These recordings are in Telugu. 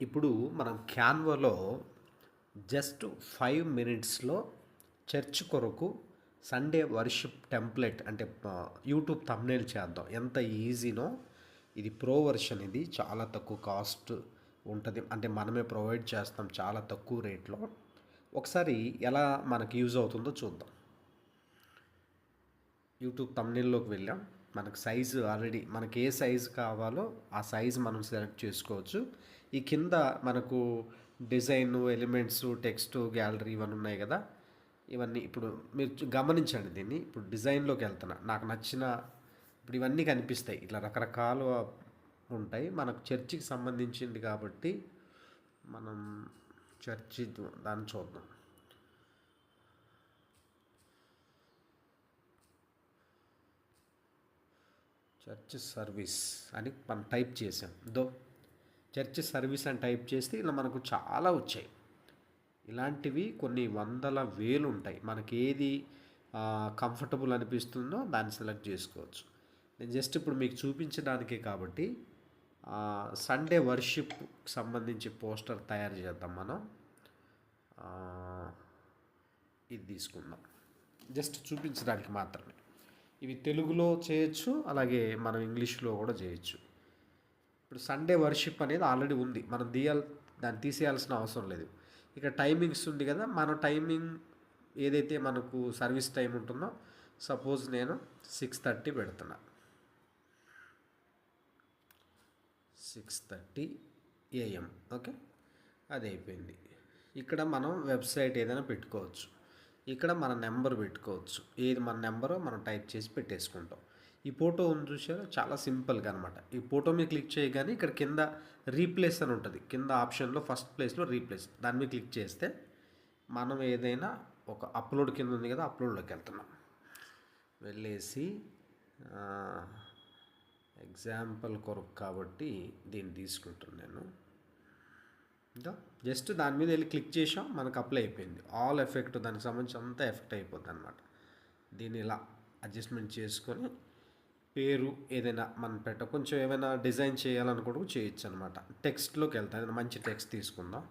ఇప్పుడు మనం క్యాన్వాలో జస్ట్ ఫైవ్ మినిట్స్లో చర్చ్ కొరకు సండే వర్షిప్ టెంప్లెట్ అంటే యూట్యూబ్ తమ్నేల్ చేద్దాం. ఎంత ఈజీనో ఇది ప్రో వర్షన్ ఇది చాలా తక్కువ కాస్ట్ ఉంటుంది. అంటే మనమే ప్రొవైడ్ చేస్తాం చాలా తక్కువ రేట్లో. ఒకసారి ఎలా మనకి యూజ్ అవుతుందో చూద్దాం. యూట్యూబ్ తమ్నేల్లోకి వెళ్ళాం. మనకు సైజు ఆల్రెడీ మనకి ఏ సైజు కావాలో ఆ సైజు మనం సెలెక్ట్ చేసుకోవచ్చు. ఈ కింద మనకు డిజైన్ ఎలిమెంట్స్ టెక్స్ట్ గ్యాలరీ ఇవన్నీ ఉన్నాయి కదా. ఇవన్నీ ఇప్పుడు మీరు గమనించండి దీన్ని. ఇప్పుడు డిజైన్లోకి వెళ్తున్నా. నాకు నచ్చిన ఇప్పుడు ఇవన్నీ కనిపిస్తాయి. ఇట్లా రకరకాలు ఉంటాయి. మనకు చర్చికి సంబంధించింది కాబట్టి మనం చర్చి దాన్ని చూద్దాం. చర్చ్ సర్వీస్ అని మనం టైప్ చేసాం దో చర్చ్ సర్వీస్ అని టైప్ చేస్తే ఇలా మనకు చాలా వచ్చాయి. ఇలాంటివి కొన్ని వందల వేలు ఉంటాయి. మనకి ఏది కంఫర్టబుల్ అనిపిస్తుందో దాన్ని సెలెక్ట్ చేసుకోవచ్చు. నేను జస్ట్ ఇప్పుడు మీకు చూపించడానికే కాబట్టి సండే వర్షిప్ సంబంధించి పోస్టర్ తయారు చేద్దాం మనం. ఇది తీసుకుందాం. జస్ట్ చూపించడానికి మాత్రమే. ఇవి తెలుగులో చేయొచ్చు అలాగే మనం ఇంగ్లీష్లో కూడా చేయొచ్చు. ఇప్పుడు సండే వర్షిప్ అనేది ఆల్రెడీ ఉంది. మనం తీయాలి దాన్ని తీసేయాల్సిన అవసరం లేదు. ఇక టైమింగ్స్ ఉంది కదా మన టైమింగ్ ఏదైతే మనకు సర్వీస్ టైం ఉంటుందో సపోజ్ నేను సిక్స్ థర్టీ పెడుతున్నా. సిక్స్ థర్టీ ఏఎం ఓకే అది అయిపోయింది. ఇక్కడ మనం వెబ్సైట్ ఏదైనా పెట్టుకోవచ్చు. ఇక్కడ మన నెంబర్ పెట్టుకోవచ్చు. ఏది మన నెంబరో మనం టైప్ చేసి పెట్టేసుకుంటాం. ఈ ఫోటో ఉంది చూసారా చాలా సింపుల్గా అనమాట ఈ ఫోటో మీద క్లిక్ చేయగానే ఇక్కడ కింద రీప్లేస్ అని ఉంటుంది. కింద ఆప్షన్లో ఫస్ట్ ప్లేస్లో రీప్లేస్. దాని మీద క్లిక్ చేస్తే మనం ఏదైనా ఒక అప్లోడ్ కింద ఉంది కదా అప్లోడ్లోకి వెళ్తున్నాం. వెళ్ళేసి ఎగ్జాంపుల్ కొరకు కాబట్టి దీన్ని తీసుకుంటున్నాను నేను. ఇంకా జస్ట్ దాని మీద వెళ్ళి క్లిక్ చేసాం మనకు అప్లై అయిపోయింది. ఆల్ ఎఫెక్ట్ దానికి సంబంధించి అంతా ఎఫెక్ట్ అయిపోద్ది అనమాట దీన్ని ఇలా అడ్జస్ట్మెంట్ చేసుకొని పేరు ఏదైనా మనం పెట్ట కొంచెం ఏమైనా డిజైన్ చేయాలనుకోవడం చేయొచ్చు అనమాట టెక్స్ట్లోకి వెళ్తాం మంచి టెక్స్ట్ తీసుకుందాం.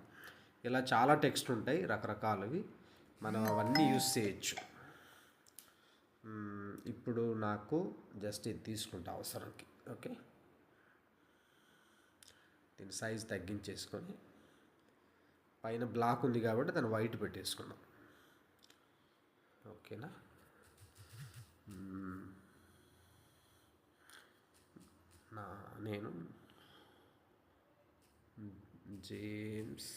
ఇలా చాలా టెక్స్ట్ ఉంటాయి రకరకాలవి. మనం అవన్నీ యూస్ చేయొచ్చు. ఇప్పుడు నాకు జస్ట్ ఇది తీసుకుంటా అవసరంకి ఓకే దీని సైజ్ తగ్గించేసుకొని పైన బ్లాక్ ఉంది కాబట్టి దాన్ని వైట్ పెట్టేసుకున్నాం. ఓకేనా? నా నేను జేమ్స్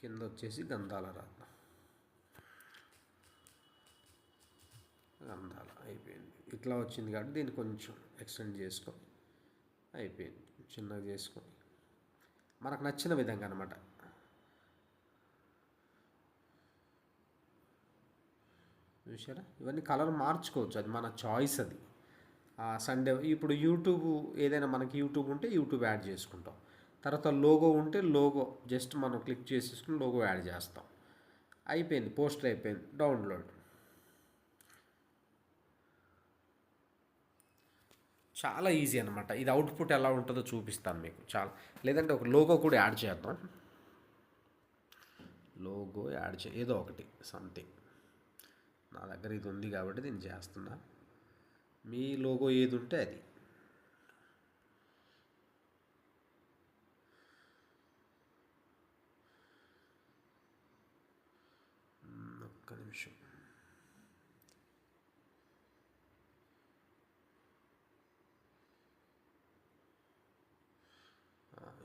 కింద వచ్చేసి గంధాల రాద్దాం గంధాల అయిపోయింది. ఇట్లా వచ్చింది కాబట్టి దీన్ని కొంచెం ఎక్స్టెండ్ చేసుకొని అయిపోయింది. చిన్నగా చేసుకొని మనకు నచ్చిన విధంగా అనమాట చూసారా ఇవన్నీ కలర్ మార్చుకోవచ్చు అది మన చాయిస్ అది. సండే ఇప్పుడు యూట్యూబ్ ఏదైనా మనకి యూట్యూబ్ ఉంటే యూట్యూబ్ యాడ్ చేసుకుంటాం. తర్వాత లోగో ఉంటే లోగో జస్ట్ మనం క్లిక్ చేసేసుకుని లోగో యాడ్ చేస్తాం. అయిపోయింది పోస్టర్ అయిపోయింది డౌన్లోడ్ చాలా ఈజీ అనమాట ఇది అవుట్పుట్ ఎలా ఉంటుందో చూపిస్తాను మీకు. చాలా లేదంటే ఒక లోగో కూడా యాడ్ చేద్దాం. లోగో యాడ్ చే ఏదో ఒకటి సంథింగ్ నా దగ్గర ఇది ఉంది కాబట్టి దీన్ని చేస్తున్నా. మీ లోగో ఏది ఉంటే అది. ఒక్క నిమిషం.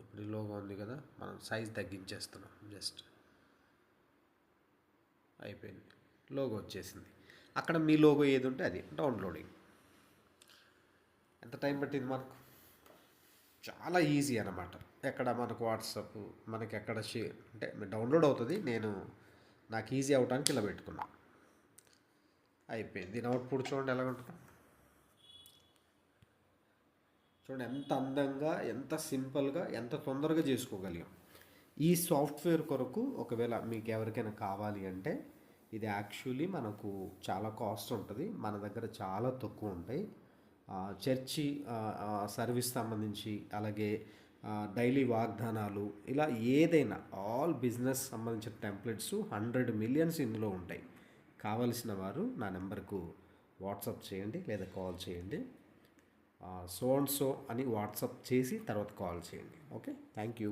ఇప్పుడు ఈ లోగో ఉంది కదా మనం సైజ్ తగ్గించేస్తున్నాం జస్ట్ అయిపోయింది. లోగో వచ్చేసింది. అక్కడ మీ లోగో ఏది ఉంటే అది డౌన్లోడింగ్. ఎంత టైం పట్టింది మనకు చాలా ఈజీ అన్నమాట. ఎక్కడ మనకు వాట్సాప్ మనకి ఎక్కడ షేర్ అంటే డౌన్లోడ్ అవుతుంది నేను నాకు ఈజీ అవడానికి ఇలా పెట్టుకున్నా. అయిపోయింది. దీని అవుట్పుట్ చూడండి ఎలా ఉంటుందో. చూడండి ఎంత అందంగా ఎంత సింపుల్గా ఎంత తొందరగా చేసుకోగలిగాం. ఈ సాఫ్ట్వేర్ కొరకు ఒకవేళ మీకు ఎవరికైనా కావాలి అంటే ఇది యాక్చువల్లీ మనకు చాలా కాస్ట్ ఉంటుంది. మన దగ్గర చాలా తక్కువ ఉంటాయి. చర్చి సర్వీస్ సంబంధించి అలాగే డైలీ వాగ్దానాలు ఇలా ఏదైనా ఆల్ బిజినెస్ సంబంధించిన టెంప్లెట్స్ హండ్రెడ్ మిలియన్స్ ఇందులో ఉంటాయి. కావలసిన వారు నా నెంబర్కు వాట్సాప్ చేయండి లేదా కాల్ చేయండి. సో అండ్ సో అని వాట్సాప్ చేసి తర్వాత కాల్ చేయండి. ఓకే? Thank you